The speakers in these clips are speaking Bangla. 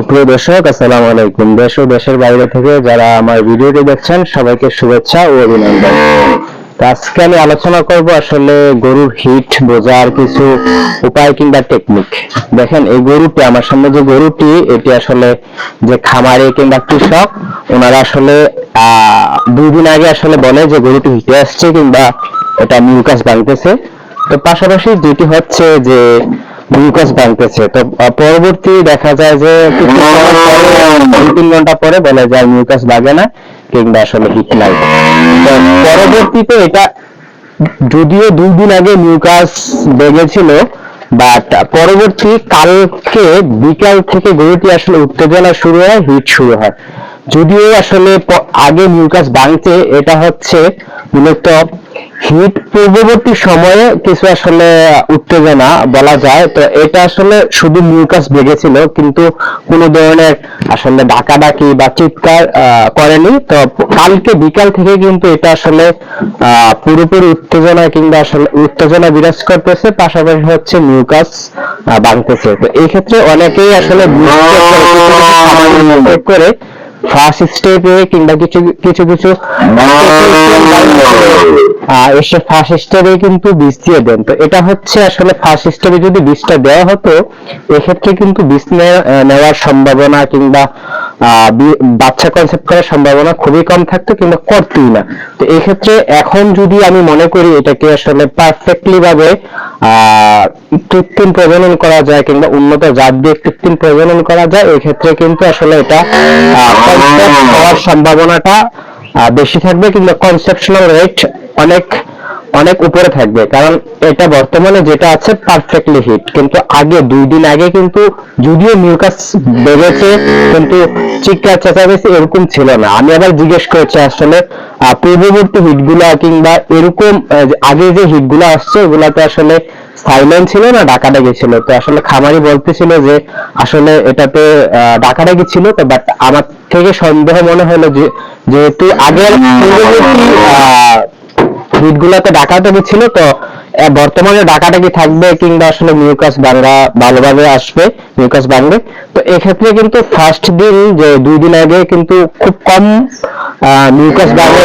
সুপ্রিয় দর্শক, আসসালামু আলাইকুম। দেশ ও দেশের বাইরে থেকে যারা আমার ভিডিওটি দেখছেন, সবাইকে শুভেচ্ছা ও অভিনন্দন। আজকে আমি আলোচনা করব আসলে গরুর হিট বোঝার কিছু উপায় কিংবা টেকনিক দেখেন, এই গরুটি, আমার সামনে যে গরুটি, এটি আসলে যে খামারে কিংবা কৃষক, ওনারা আসলে আহ দুই দিন আগে আসলে বলে যে গরুটি হিটে আসছে কিংবা এটা মিউকাস ভাঙতেছে তো পাশাপাশি যেটি হচ্ছে যে গ্লুকোজ ভাঙতেছে তো পরবর্তী দেখা যায় যে তিন ঘণ্টা পরে না, কিংবা আসলে নাই। পরবর্তীতে এটা যদিও দুই দিন আগে মিউকাস বেগেছিল বাট পরবর্তী কালকে বিকাল থেকে গরুটি আসলে উত্তেজনা শুরু হয় হিট শুরু হয়। যদিও আসলে আগে মিউকাস ভাঙছে এটা হচ্ছে মূলত হিট পূর্ববর্তী সময়ে কিছু আসলে উত্তেজনা বলা যায়। তো এটা আসলে শুধু মিউকাস বেগেছিল কিন্তু কোনো ধরনের আসলে ডাকাডাকি বা চিৎকার করেনি। তো কালকে বিকাল থেকে কিন্তু এটা আসলে পুরোপুরি উত্তেজনা কিংবা আসলে উত্তেজনা বিরাজ করতেছে পাশাপাশি হচ্ছে মিউকাস ভাঙতেছে তো এই ক্ষেত্রে অনেকেই আসলে করে, ফার্স্ট স্টেপে কিংবা কিছু কিছু কিছু এসে ফার্স্ট স্টেপে কিন্তু বীজ দিয়ে দেন। তো এটা হচ্ছে আসলে ফার্স্ট স্টেপে যদি বীজটা দেওয়া হতো এক্ষেত্রে কিন্তু বীজ নেওয়ার সম্ভাবনা কিংবা বাচ্চা কনসেপ্ট করার সম্ভাবনা খুবই কম থাকতো কিংবা করতেই না। তো এক্ষেত্রে এখন যদি আমি মনে করি এটাকে আসলে পারফেক্টলি ভাবে আহ, কৃত্রিম প্রজনন করা যায় কিংবা উন্নত জাত দিয়ে কৃত্রিম প্রজনন করা যায়, এক্ষেত্রে কিন্তু আসলে এটা হওয়ার সম্ভাবনাটা বেশি থাকবে কিংবা কনসেপশনাল রেট অনেক অনেক উপরে থাকবে। কারণ এটা বর্তমানে যেটা আছে পারফেক্টলি হিট কিন্তু আগে, দুই দিন আগে কিন্তু যদিও মিউকাস বেড়েছে, কিন্তু চিৎকার চেঁচামেচি এরকম ছিল না। আমি আবার জিজ্ঞেস করেছি আসলে পূর্ববর্তী হিটগুলা কিংবা এরকম আগে যে হিটগুলো আসছে ওগুলাতে আসলে সাইলেন্ট ছিল না, ডাকাডাকি ছিল। তো আসলে খামারি বলতেছিল যে, আসলে এটাতে ডাকাডাকি ছিল তো বাট আমার থেকে সন্দেহ মনে হলো যে, যেহেতু আগের হিটগুলোতে ডাকাডাকি ছিল তো বর্তমানে ডাকাডাকি থাকবে কিংবা আসলে মিউকাস বাংলা ভালোভাবে আসবে মিউকাস বাংবে তো এক্ষেত্রে কিন্তু ফার্স্ট দিন যে দুই দিন আগে কিন্তু খুব কম মিউকাস বাংলা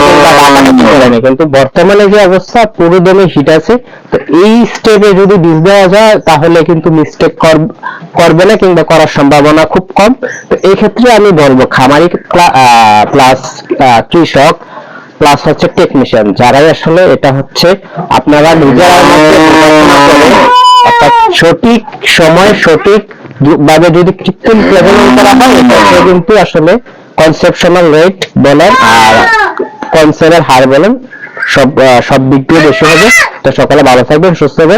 কিন্তু বর্তমানে যে অবস্থা, পুরো দমে হিট আছে। তো এই স্টেপে যদি বীজ দেওয়া যায়, তাহলে কিন্তু মিস্টেক করবে না কিংবা করার সম্ভাবনা খুব কম। তো এই ক্ষেত্রে আমি বলব, খামারি প্লাস কৃষক প্লাস হচ্ছে টেকনিশিয়ান যারাই আসলে এটা হচ্ছে আপনারা নিজেরা একটা সঠিক সময়, সঠিক ভাবে যদি কৃত্রিম প্রজনন করা হয়, এটা কিন্তু আসলে কনসেপশনাল রেট বলেন আর কনসেপ্টের হার বলেন, সব সব দিক দিয়ে বেশি হবে। তো সকালে ভালো থাকবেন, সুস্থ হবে